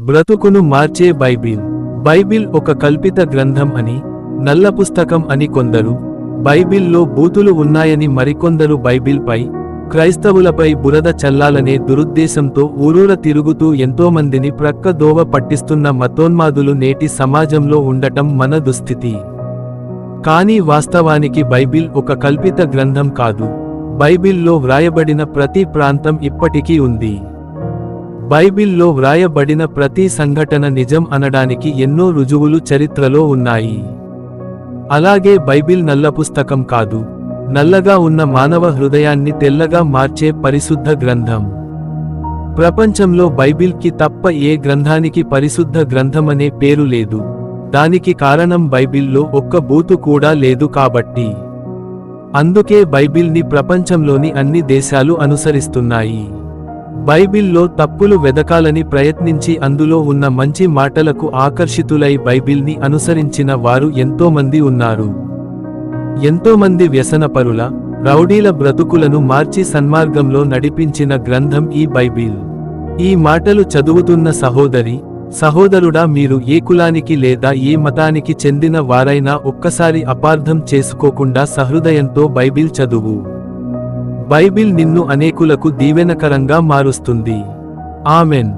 బ్రతుకును మార్చే Bible. Bible ఒక కల్పిత గ్రంథం అని నల్ల పుస్తకం అని కొందరు బైబిల్లో బూతులు ఉన్నాయని మరికొందరు బైబిల్పై క్రైస్తవులపై బురద చల్లాలనే దురుద్దేశంతో ఊరూర తిరుగుతూ ఎంతోమందిని ప్రక్క దోవ పట్టిస్తున్న మతోన్మాదులు నేటి సమాజంలో ఉండటం మన దుస్థితి. కానీ వాస్తవానికి బైబిల్ ఒక కల్పిత గ్రంథం కాదు. బైబిల్లో వ్రాయబడిన ప్రతి ప్రాంతం ఇప్పటికీ ఉంది. బైబిల్లో వ్రాయబడిన ప్రతి సంఘటన నిజం అనడానికి ఎన్నో రుజువులు చరిత్రలో ఉన్నాయి. అలాగే బైబిల్ నల్ల పుస్తకం కాదు. నల్లగా ఉన్న మానవ హృదయాన్ని తెల్లగా మార్చే పరిశుద్ధ గ్రంథం. ప్రపంచంలో బైబిల్కి తప్ప ఏ గ్రంథానికి పరిశుద్ధ గ్రంథమనే పేరు లేదు. దానికి కారణం బైబిల్లో ఒక్క బూతు కూడా లేదు కాబట్టి. అందుకే బైబిల్ని ప్రపంచంలోని అన్ని దేశాలు అనుసరిస్తున్నాయి. బైబిల్లో తప్పులు వెదకాలని ప్రయత్నించి అందులో ఉన్న మంచి మాటలకు ఆకర్షితులై బైబిల్ని అనుసరించిన వారు ఎంతోమంది ఉన్నారు. ఎంతోమంది వ్యసనపరుల రౌడీల బ్రతుకులను మార్చి సన్మార్గంలో నడిపించిన గ్రంథం ఈ బైబిల్. ఈ మాటలు చదువుతున్న సహోదరి సహోదరుడా మీరు ఏ కులానికి లేదా ఏ మతానికి చెందిన వారైనా ఒక్కసారి అపార్థం చేసుకోకుండా సహృదయంతో బైబిల్ చదువు. బైబిల్ నిన్ను అనేకులకు దీవెనకరంగా మారుస్తుంది. ఆమెన్.